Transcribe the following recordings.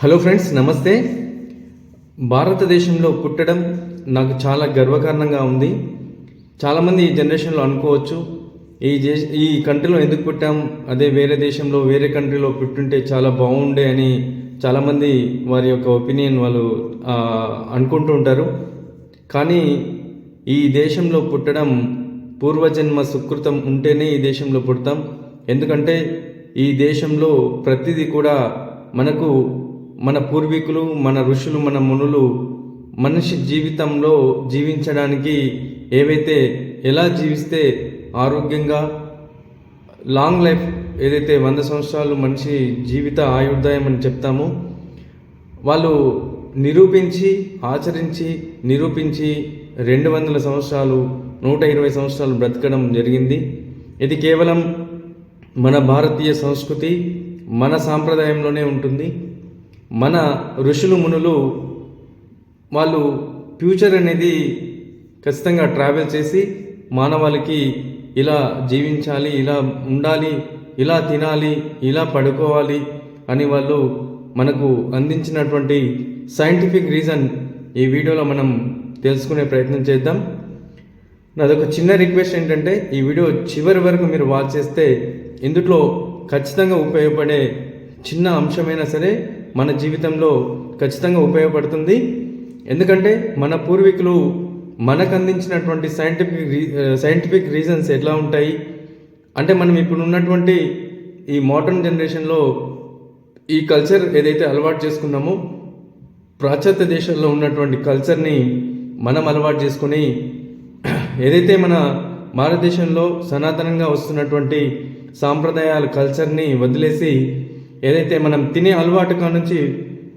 Hello friends నమస్తే. భారతదేశంలో పుట్టడం నాకు చాలా గర్వకారణంగా ఉంది. చాలామంది ఈ జనరేషన్లో అనుకోవచ్చు ఈ దేశ ఈ కంట్రీలో ఎందుకు పుట్టాం అదే వేరే దేశంలో వేరే కంట్రీలో పుట్టుంటే చాలా బాగుండే అని చాలామంది వారి యొక్క ఒపీనియన్ వాళ్ళు అనుకుంటూ ఉంటారు. కానీ ఈ దేశంలో పుట్టడం పూర్వజన్మ సుకృతం ఉంటేనే ఈ దేశంలో పుడతాం. ఎందుకంటే ఈ దేశంలో ప్రతిదీ కూడా మనకు మన పూర్వీకులు మన ఋషులు మన మునులు మనిషి జీవితంలో జీవించడానికి ఏవైతే ఎలా జీవిస్తే ఆరోగ్యంగా లాంగ్ లైఫ్ ఏదైతే వంద సంవత్సరాలు మనిషి జీవిత ఆయుర్దాయం అని చెప్తామో వాళ్ళు నిరూపించి ఆచరించి నిరూపించి రెండు వందల సంవత్సరాలు నూట ఇరవై సంవత్సరాలు బ్రతకడం జరిగింది. ఇది కేవలం మన భారతీయ సంస్కృతి మన సాంప్రదాయంలోనే ఉంటుంది. మన ఋషులు మునులు వాళ్ళు ఫ్యూచర్ అనేది ఖచ్చితంగా ట్రావెల్ చేసి మానవాళికి ఇలా జీవించాలి ఇలా ఉండాలి ఇలా తినాలి ఇలా పడుకోవాలి అని వాళ్ళు మనకు అందించినటువంటి సైంటిఫిక్ రీజన్ ఈ వీడియోలో మనం తెలుసుకునే ప్రయత్నం చేద్దాం. నాదొక చిన్న రిక్వెస్ట్ ఏంటంటే ఈ వీడియో చివరి వరకు మీరు వాచ్ చేస్తే ఇందులో ఖచ్చితంగా ఉపయోగపడే చిన్న అంశమైనా సరే మన జీవితంలో ఖచ్చితంగా ఉపయోగపడుతుంది. ఎందుకంటే మన పూర్వీకులు మనకు అందించినటువంటి సైంటిఫిక్ రీ సైంటిఫిక్ రీజన్స్ ఎట్లా ఉంటాయి? అంటే మనం ఇప్పుడు ఉన్నటువంటి ఈ మోడర్న్ జనరేషన్లో ఈ కల్చర్ ఏదైతే అలవాటు చేసుకున్నామో పాశ్చాత్య దేశాల్లో ఉన్నటువంటి కల్చర్ని మనం అలవాటు చేసుకొని ఏదైతే మన భారతదేశంలో సనాతనంగా వస్తున్నటువంటి సాంప్రదాయాల కల్చర్ని వదిలేసి ఏదైతే మనం తినే అలవాటు నుంచి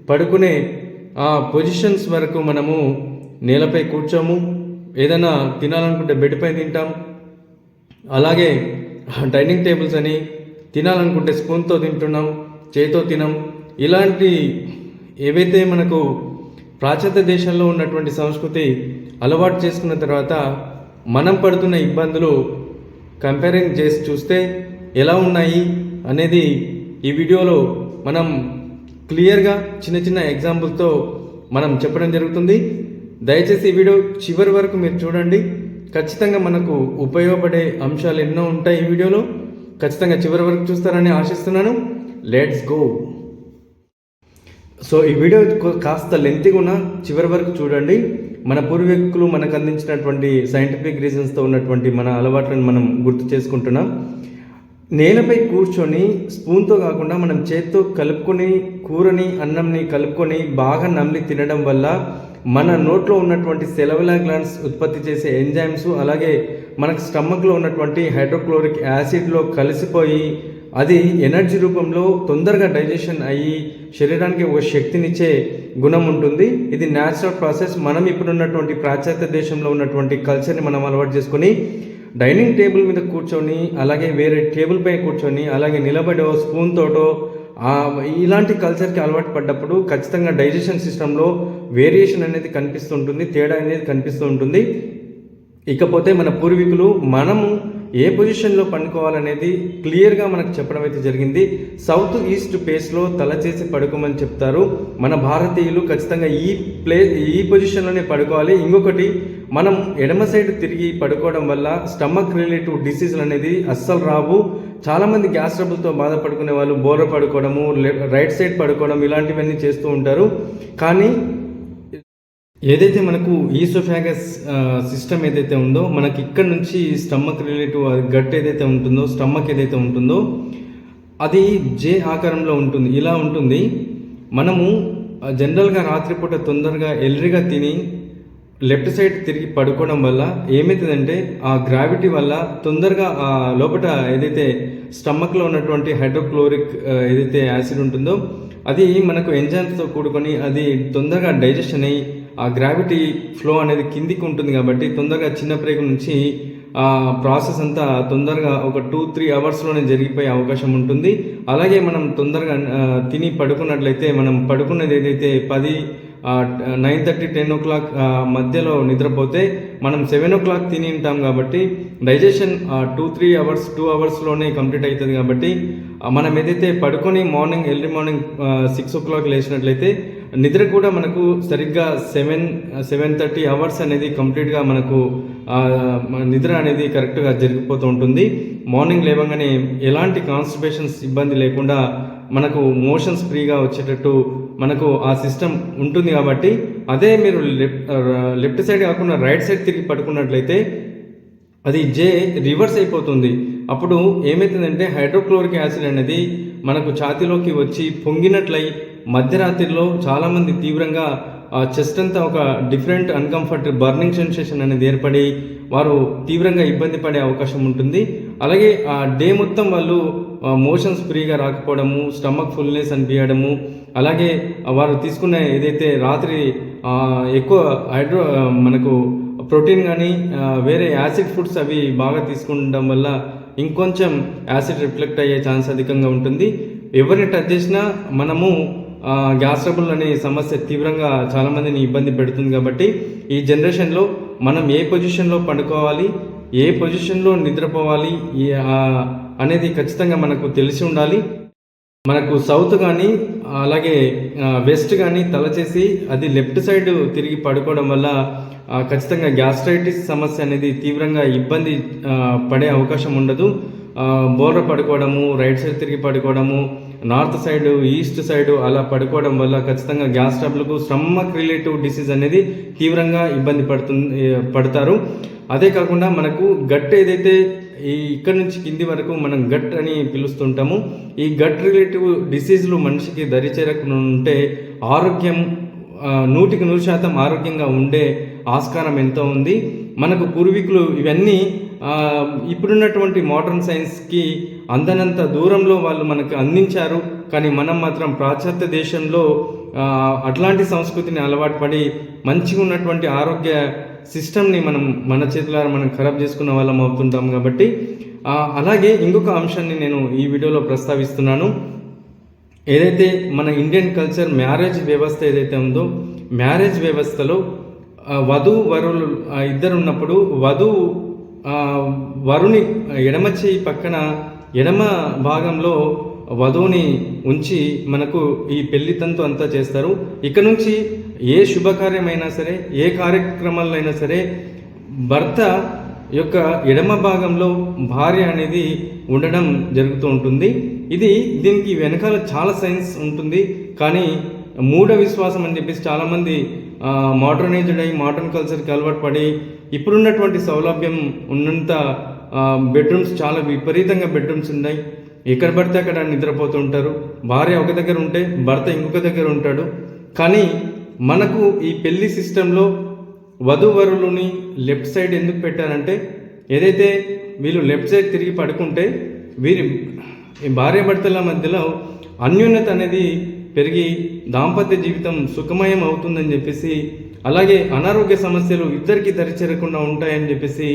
పడుకునే ఆ పొజిషన్స్ వరకు మనము నేలపై కూర్చోము ఏదైనా తినాలనుకుంటే బెడ్ పై తింటాం అలాగే డైనింగ్ టేబుల్స్ అని తినాలనుకుంటే స్పూన్తో తింటున్నాం చేతితో తినం ఇలాంటి ఏవైతే మనకు పాశ్చాత్య దేశాల్లో ఉన్నటువంటి సంస్కృతి అలవాటు చేసుకున్న తర్వాత మనం పడుతున్న ఇబ్బందులు కంపేరింగ్ చేసి చూస్తే ఎలా ఉన్నాయి అనేది ఈ వీడియోలో మనం క్లియర్గా చిన్న చిన్న ఎగ్జాంపుల్తో మనం చెప్పడం జరుగుతుంది. దయచేసి ఈ వీడియో చివరి వరకు మీరు చూడండి. ఖచ్చితంగా మనకు ఉపయోగపడే అంశాలు ఎన్నో ఉంటాయి ఈ వీడియోలో. ఖచ్చితంగా చివరి వరకు చూస్తారని ఆశిస్తున్నాను. లెట్స్ గో సో ఈ వీడియో కాస్త లెంతిగా ఉన్న చివరి వరకు చూడండి. మన పూర్వీకులు మనకు అందించినటువంటి సైంటిఫిక్ రీజన్స్తో ఉన్నటువంటి మన అలవాట్లను మనం గుర్తు చేసుకుంటున్నాం. నేలపై కూర్చొని స్పూన్తో కాకుండా మనం చేత్తో కలుపుకొని కూరని అన్నంని కలుపుకొని బాగా నమిలి తినడం వల్ల మన నోట్లో ఉన్నటువంటి సెలవులా గ్లాండ్స్ ఉత్పత్తి చేసే ఎంజైమ్స్ అలాగే మనకు స్టమక్లో ఉన్నటువంటి హైడ్రోక్లోరిక్ యాసిడ్లో కలిసిపోయి అది ఎనర్జీ రూపంలో తొందరగా డైజెషన్ అయ్యి శరీరానికి ఒక శక్తినిచ్చే గుణం ఉంటుంది. ఇది న్యాచురల్ ప్రాసెస్ మనం ఇప్పుడున్నటువంటి పాశ్చాత్య దేశంలో ఉన్నటువంటి కల్చర్ని మనం అలవాటు చేసుకొని డైనింగ్ టేబుల్ మీద కూర్చొని అలాగే వేరే టేబుల్ పై కూర్చొని అలాగే నిలబడో స్పూన్ తోటో ఇలాంటి కల్చర్కి అలవాటు పడ్డప్పుడు ఖచ్చితంగా డైజెషన్ సిస్టంలో వేరియేషన్ అనేది కనిపిస్తుంటుంది తేడా అనేది కనిపిస్తూ ఉంటుంది ఇకపోతే మన పూర్వీకులు మనము ఏ పొజిషన్లో పండుకోవాలనేది క్లియర్గా మనకు చెప్పడం అయితే జరిగింది. సౌత్ ఈస్ట్ పేస్లో తల చేసి పడుకోమని చెప్తారు. మన భారతీయులు ఖచ్చితంగా ఈ ప్లే ఈ పొజిషన్లోనే పడుకోవాలి. ఇంకొకటి మనం ఎడమ సైడ్ తిరిగి పడుకోవడం వల్ల స్టమక్ రిలేటివ్ డిసీజులు అనేది అస్సలు రావు. చాలామంది గ్యాస్ ట్రబుల్తో బాధపడుకునే వాళ్ళు బోర పడుకోవడము రైట్ సైడ్ పడుకోవడం ఇలాంటివన్నీ చేస్తూ ఉంటారు. కానీ ఏదైతే మనకు ఈసోఫాగస్ సిస్టమ్ ఏదైతే ఉందో మనకి ఇక్కడ నుంచి స్టమక్ రిలేటివ్ గట్ ఏదైతే ఉంటుందో స్టమక్ ఏదైతే ఉంటుందో అది జే ఆకారంలో ఉంటుంది. ఇలా ఉంటుంది. మనము జనరల్గా రాత్రిపూట తొందరగా ఎల్రిగా తిని లెఫ్ట్ సైడ్ తిరిగి పడుకోవడం వల్ల ఏమవుతుందంటే ఆ గ్రావిటీ వల్ల తొందరగా ఆ లోపల ఏదైతే స్టమక్లో ఉన్నటువంటి హైడ్రోక్లోరిక్ ఏదైతే యాసిడ్ ఉంటుందో అది మనకు ఎంజైమ్స్తో కూడుకొని అది తొందరగా డైజెషన్ అయ్యి ఆ గ్రావిటీ ఫ్లో అనేది కిందికి ఉంటుంది కాబట్టి తొందరగా చిన్న బ్రేక్ నుంచి ఆ ప్రాసెస్ అంతా తొందరగా ఒక టూ త్రీ అవర్స్లోనే జరిగిపోయే అవకాశం ఉంటుంది. అలాగే మనం తొందరగా తిని పడుకున్నట్లయితే మనం పడుకున్నది ఏదైతే పది nine thirty ten o'clock మధ్యలో నిద్రపోతే మనం సెవెన్ ఓ క్లాక్ తిని ఉంటాం కాబట్టి digestion two three hours two అవర్స్లోనే complete అవుతుంది కాబట్టి మనం ఏదైతే పడుకొని morning early morning six o'clock లేచినట్లయితే నిద్ర కూడా మనకు సరిగ్గా సెవెన్ సెవెన్ థర్టీ అవర్స్ అనేది కంప్లీట్గా మనకు నిద్ర అనేది కరెక్ట్గా జరిగిపోతూ ఉంటుంది. మార్నింగ్ లేవగానే ఎలాంటి కాన్స్టిపేషన్స్ ఇబ్బంది లేకుండా మనకు మోషన్స్ ఫ్రీగా వచ్చేటట్టు మనకు ఆ సిస్టమ్ ఉంటుంది కాబట్టి అదే మీరు లెఫ్ట్ లెఫ్ట్ సైడ్ కాకుండా రైట్ సైడ్ తిరిగి పడుకున్నట్లయితే అది జే రివర్స్ అయిపోతుంది. అప్పుడు ఏమవుతుందంటే హైడ్రోక్లోరిక్ యాసిడ్ అనేది మనకు ఛాతీలోకి వచ్చి పొంగినట్లయి మధ్యరాత్రిలో చాలామంది తీవ్రంగా ఆ చెస్ట్ అంతా ఒక డిఫరెంట్ అన్కంఫర్ట్ బర్నింగ్ సెన్సేషన్ అనేది ఏర్పడి వారు తీవ్రంగా ఇబ్బంది పడే అవకాశం ఉంటుంది. అలాగే ఆ డే మొత్తం వాళ్ళు మోషన్స్ ఫ్రీగా రాకపోవడము స్టమక్ ఫుల్నెస్ అనిపించడము అలాగే వారు తీసుకున్న ఏదైతే రాత్రి ఎక్కువ హైడ్రో మనకు ప్రోటీన్ కానీ వేరే యాసిడ్ ఫుడ్స్ అవి బాగా తీసుకుండడం వల్ల ఇంకొంచెం యాసిడ్ రిఫ్లెక్ట్ అయ్యే ఛాన్స్ అధికంగా ఉంటుంది. ఎవరిని టచ్ చేసినా మనము గ్యాస్ ట్రబుల్ అనే సమస్య తీవ్రంగా చాలామందిని ఇబ్బంది పెడుతుంది కాబట్టి ఈ జనరేషన్లో మనం ఏ పొజిషన్లో పండుకోవాలి ఏ పొజిషన్లో నిద్రపోవాలి అనేది ఖచ్చితంగా మనకు తెలిసి ఉండాలి. మనకు సౌత్ కానీ అలాగే వెస్ట్ కానీ తల చేసి అది లెఫ్ట్ సైడ్ తిరిగి పడుకోవడం వల్ల ఖచ్చితంగా గ్యాస్ట్రైటిస్ సమస్య అనేది తీవ్రంగా ఇబ్బంది పడే అవకాశం ఉండదు. బోర్ర పడుకోవడము రైట్ సైడ్ తిరిగి పడుకోవడము నార్త్ సైడ్ ఈస్ట్ సైడ్ అలా పడుకోవడం వల్ల ఖచ్చితంగా గ్యాస్ ట్రబుల్కు స్టమక్ రిలేటివ్ డిసీజ్ అనేది తీవ్రంగా ఇబ్బంది పడుతుంది పడతారు. అదే కాకుండా మనకు గట్ ఏదైతే ఈ ఇక్కడ నుంచి కింది వరకు మనం గట్ అని పిలుస్తుంటాము ఈ గట్ రిలేటివ్ డిసీజ్లు మనిషికి దరి చేరకుండా ఉంటే ఆరోగ్యం నూటికి నూరు శాతం ఆరోగ్యంగా ఉండే ఆస్కారం ఎంతో ఉంది. మనకు పూర్వీకులు ఇవన్నీ ఇప్పుడున్నటువంటి మోడర్న్ సైన్స్కి అందనంత దూరంలో వాళ్ళు మనకు అందించారు. కానీ మనం మాత్రం పాశ్చాత్య దేశంలో అట్లాంటి సంస్కృతిని అలవాటు పడి మంచిగా ఉన్నటువంటి ఆరోగ్య సిస్టమ్ని మనం మన చేతులారా మనం ఖరాబ్ చేసుకున్న వాళ్ళం అవుతుంటాం కాబట్టి అలాగే ఇంకొక అంశాన్ని నేను ఈ వీడియోలో ప్రస్తావిస్తున్నాను. ఏదైతే మన ఇండియన్ కల్చర్ మ్యారేజ్ వ్యవస్థ ఏదైతే ఉందో మ్యారేజ్ వ్యవస్థలో వధువు వరులు ఇద్దరు ఉన్నప్పుడు వధువు వరుని ఎడమ చేయి పక్కన ఎడమ భాగంలో వధువుని ఉంచి మనకు ఈ పెళ్ళి తంతు అంతా చేస్తారు. ఇక్కడ నుంచి ఏ శుభకార్యమైనా సరే ఏ కార్యక్రమాలైనా అయినా సరే భర్త యొక్క ఎడమ భాగంలో భార్య అనేది ఉండడం జరుగుతూ ఉంటుంది. ఇది దీనికి వెనకాల చాలా సైన్స్ ఉంటుంది. కానీ మూఢ విశ్వాసం అని చెప్పేసి చాలామంది మోడర్నైజ్డ్ అయి మోడర్న్ కల్చర్కి అలవాటు పడి ఇప్పుడున్నటువంటి సౌలభ్యం ఉన్నంత బెడ్రూమ్స్ చాలా విపరీతంగా బెడ్రూమ్స్ ఉన్నాయి. ఎక్కడ పడితే అక్కడ నిద్రపోతూ ఉంటారు. భార్య ఒక దగ్గర ఉంటే భర్త ఇంకొక దగ్గర ఉంటాడు. కానీ మనకు ఈ పెళ్ళి సిస్టంలో వధువరులని లెఫ్ట్ సైడ్ ఎందుకు పెట్టారంటే ఏదైతే వీళ్ళు లెఫ్ట్ సైడ్ తిరిగి పడుకుంటే వీరి ఈ భార్యాభర్తల మధ్యలో అన్యోన్యత అనేది పెరిగి దాంపత్య జీవితం సుఖమయం అవుతుందని చెప్పేసి అలాగే అనారోగ్య సమస్యలు ఇద్దరికి దరిచేరకుండా ఉంటాయని చెప్పేసి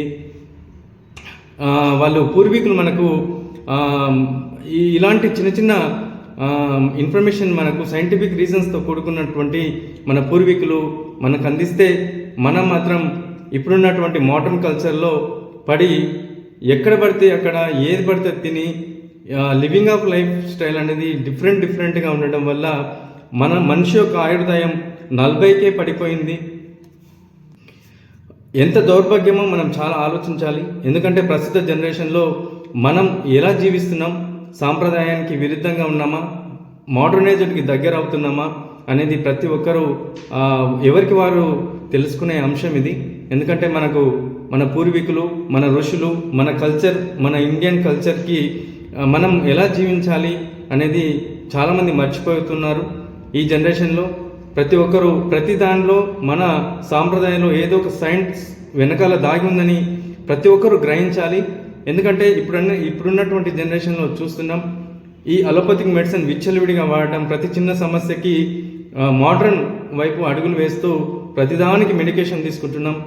వాళ్ళు పూర్వీకులు మనకు ఇలాంటి చిన్న చిన్న ఇన్ఫర్మేషన్ మనకు సైంటిఫిక్ రీజన్స్తో కూడుకున్నటువంటి మన పూర్వీకులు మనకు అందిస్తే మనం మాత్రం ఇప్పుడున్నటువంటి మోడర్న్ కల్చర్లో పడి ఎక్కడ పడితే అక్కడ ఏది పడితే తిని లివింగ్ ఆఫ్ లైఫ్ స్టైల్ అనేది డిఫరెంట్ డిఫరెంట్గా ఉండడం వల్ల మన మనిషి యొక్క ఆయుర్దాయం నలభైకే పడిపోయింది. ఎంత దౌర్భాగ్యమో మనం చాలా ఆలోచించాలి. ఎందుకంటే ప్రస్తుత జనరేషన్లో మనం ఎలా జీవిస్తున్నాం సాంప్రదాయానికి విరుద్ధంగా ఉన్నామా మోడర్నైజ్డ్కి దగ్గర అవుతున్నామా అనేది ప్రతి ఒక్కరూ ఎవరికి వారు తెలుసుకునే అంశం ఇది. ఎందుకంటే మనకు మన పూర్వీకులు మన ఋషులు మన కల్చర్ మన ఇండియన్ కల్చర్కి మనం ఎలా జీవించాలి అనేది చాలామంది మర్చిపోతున్నారు ఈ జనరేషన్లో. ప్రతి ఒక్కరూ ప్రతి దానిలో మన సాంప్రదాయంలో ఏదో ఒక సైన్స్ వెనకాల దాగి ఉందని ప్రతి ఒక్కరూ గ్రహించాలి. ఎందుకంటే ఇప్పుడు ఇప్పుడున్నటువంటి జనరేషన్లో చూస్తున్నాం ఈ అలోపతిక్ మెడిసిన్ విచ్చలవిడిగా వాడటం ప్రతి చిన్న సమస్యకి మోడర్న్ వైపు అడుగులు వేస్తూ ప్రతిదానికి మెడికేషన్ తీసుకుంటున్నాం.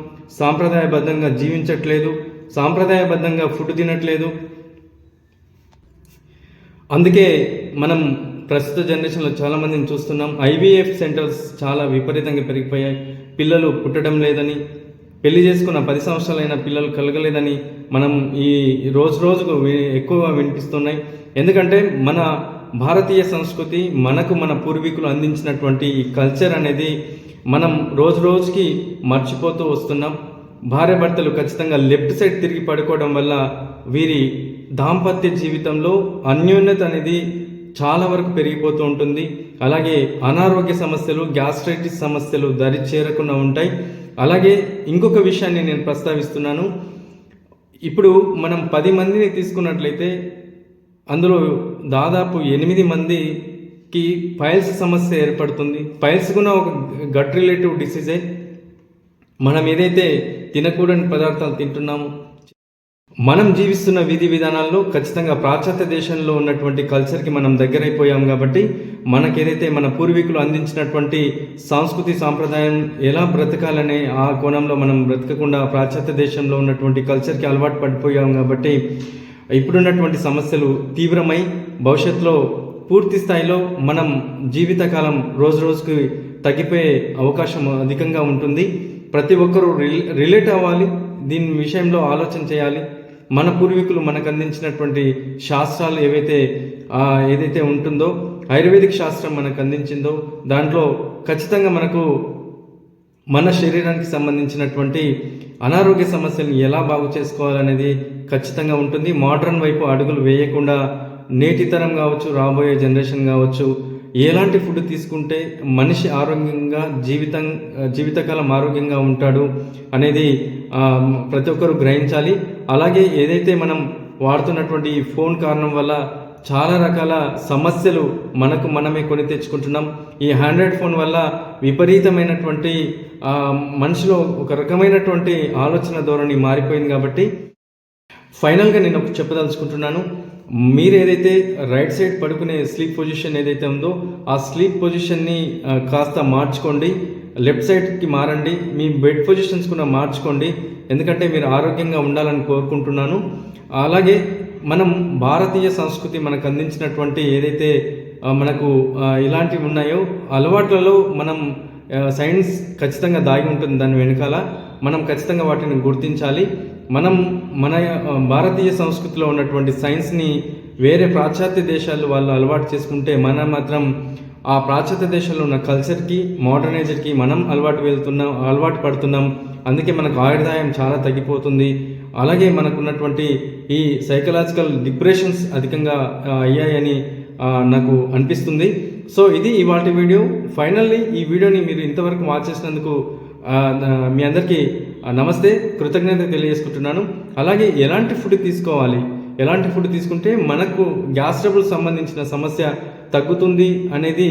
సాంప్రదాయబద్ధంగా జీవించట్లేదు సాంప్రదాయబద్ధంగా ఫుడ్ తినట్లేదు. అందుకే మనం ప్రస్తుత జనరేషన్లో చాలా మందిని చూస్తున్నాం. ఐవీఎఫ్ సెంటర్స్ చాలా విపరీతంగా పెరిగిపోయాయి. పిల్లలు పుట్టడం లేదని పెళ్ళి చేసుకున్న పది సంవత్సరాలైన పిల్లలు కలగలేదని మనం ఈ రోజు రోజుకు ఎక్కువగా వినిపిస్తున్నాయి. ఎందుకంటే మన భారతీయ సంస్కృతి మనకు మన పూర్వీకులు అందించినటువంటి ఈ కల్చర్ అనేది మనం రోజు రోజుకి మర్చిపోతూ వస్తున్నాం. భార్య భర్తలు ఖచ్చితంగా లెఫ్ట్ సైడ్ తిరిగి పడుకోవడం వల్ల వీరి దాంపత్య జీవితంలో అన్యోన్యత అనేది చాలా వరకు పెరిగిపోతూ ఉంటుంది. అలాగే అనారోగ్య సమస్యలు గ్యాస్ట్రైటిస్ సమస్యలు దరి చేరకుండా ఉంటాయి. అలాగే ఇంకొక విషయాన్ని నేను ప్రస్తావిస్తున్నాను. ఇప్పుడు మనం పది మందిని తీసుకున్నట్లయితే అందులో దాదాపు ఎనిమిది మందికి పైల్స్ సమస్య ఏర్పడుతుంది. పైల్స్ కూడా ఒక గట్ రిలేటివ్ డిసీజే. మనం ఏదైతే తినకూడని పదార్థాలు తింటున్నామో మనం జీవిస్తున్న విధి విధానాల్లో ఖచ్చితంగా పాశ్చాత్య దేశంలో ఉన్నటువంటి కల్చర్కి మనం దగ్గరైపోయాం కాబట్టి మనకేదైతే మన పూర్వీకులు అందించినటువంటి సంస్కృతి సాంప్రదాయం ఎలా బ్రతకాలనే ఆ కోణంలో మనం బ్రతకకుండా పాశ్చాత్య దేశంలో ఉన్నటువంటి కల్చర్కి అలవాటు పడిపోయాం కాబట్టి ఇప్పుడున్నటువంటి సమస్యలు తీవ్రమై భవిష్యత్తులో పూర్తి స్థాయిలో మనం జీవితకాలం రోజు రోజుకి తగ్గిపోయే అవకాశం అధికంగా ఉంటుంది. ప్రతి ఒక్కరూ రిలేట్ అవ్వాలి. దీని విషయంలో ఆలోచన చేయాలి. మన పూర్వీకులు మనకు అందించినటువంటి శాస్త్రాలు ఏవైతే ఏదైతే ఉంటుందో ఆయుర్వేదిక్ శాస్త్రం మనకు అందించిందో దాంట్లో ఖచ్చితంగా మనకు మన శరీరానికి సంబంధించినటువంటి అనారోగ్య సమస్యలను ఎలా బాగు చేసుకోవాలనేది ఖచ్చితంగా ఉంటుంది. మోడర్న్ వైపు అడుగులు వేయకుండా నేటి తరం కావచ్చు రాబోయే జనరేషన్ కావచ్చు ఎలాంటి ఫుడ్ తీసుకుంటే మనిషి ఆరోగ్యంగా జీవితం జీవితకాలం ఆరోగ్యంగా ఉంటాడు అనేది ప్రతి ఒక్కరు గ్రహించాలి. అలాగే ఏదైతే మనం వాడుతున్నటువంటి ఈ ఫోన్ కారణం వల్ల చాలా రకాల సమస్యలు మనకు మనమే కొని తెచ్చుకుంటున్నాం. ఈ ఆండ్రాయిడ్ ఫోన్ వల్ల విపరీతమైనటువంటి మనిషిలో ఒక రకమైనటువంటి ఆలోచన ధోరణి మారిపోయింది కాబట్టి ఫైనల్గా నేను చెప్పదలుచుకుంటున్నాను. మీరు ఏదైతే రైట్ సైడ్ పడుకునే స్లీప్ పొజిషన్ ఏదైతే ఉందో ఆ స్లీప్ పొజిషన్ని కాస్త మార్చుకోండి. లెఫ్ట్ సైడ్కి మారండి మీ బెడ్ పొజిషన్స్ కూడా మార్చుకోండి ఎందుకంటే మీరు ఆరోగ్యంగా ఉండాలని కోరుకుంటున్నాను. అలాగే మనం భారతీయ సంస్కృతి మనకు అందించినటువంటి ఏదైతే మనకు ఇలాంటివి ఉన్నాయో అలవాట్లలో మనం సైన్స్ ఖచ్చితంగా దాగి ఉంటుంది దాని వెనకాల. మనం ఖచ్చితంగా వాటిని గుర్తించాలి. మనం మన భారతీయ సంస్కృతిలో ఉన్నటువంటి సైన్స్ని వేరే పాశ్చాత్య దేశాలు వాళ్ళు అలవాటు చేసుకుంటే మనం మాత్రం ఆ పాశ్చాత్య దేశాల్లో ఉన్న కల్చర్కి మోడర్నైజర్కి మనం అలవాటు వెళ్తున్నాం అలవాటు పడుతున్నాం. అందుకే మనకు ఆయుర్దాయం చాలా తగ్గిపోతుంది. అలాగే మనకున్నటువంటి ఈ సైకలాజికల్ డిప్రెషన్స్ అధికంగా అయ్యాయని నాకు అనిపిస్తుంది. సో ఇది ఇవాటి వీడియో. ఫైనల్లీ ఈ వీడియోని మీరు ఇంతవరకు వాచ్ చేసినందుకు మీ అందరికీ నమస్తే. కృతజ్ఞత తెలియజేసుకుంటున్నాను. అలాగే ఎలాంటి ఫుడ్ తీసుకోవాలి? ఎలాంటి ఫుడ్ తీసుకుంటే మనకు గ్యాస్ ట్రబుల్ సంబంధించిన సమస్య తగ్గుతుంది అనేది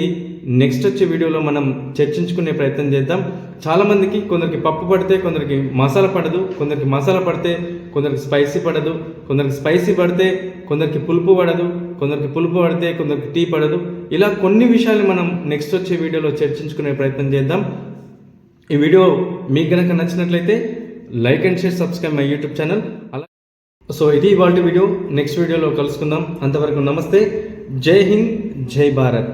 నెక్స్ట్ వచ్చే వీడియోలో మనం చర్చించుకునే ప్రయత్నం చేద్దాం. చాలామందికి కొందరికి పప్పు పడితే కొందరికి మసాలా పడదు కొందరికి మసాలా పడితే కొందరికి స్పైసీ పడదు కొందరికి స్పైసీ పడితే కొందరికి పులుపు పడదు కొందరికి పులుపు పడితే కొందరికి టీ పడదు. ఇలా కొన్ని విషయాలు మనం నెక్స్ట్ వచ్చే వీడియోలో చర్చించుకునే ప్రయత్నం చేద్దాం. ఈ వీడియో మీకు గనక నచ్చినట్లయితే like and share subscribe my YouTube channel అలా సో ఇది ఇవాళ వీడియో. నెక్స్ట్ వీడియోలో కలుసుకుందాం. అంతవరకు నమస్తే. జై హింద్ జై భారత్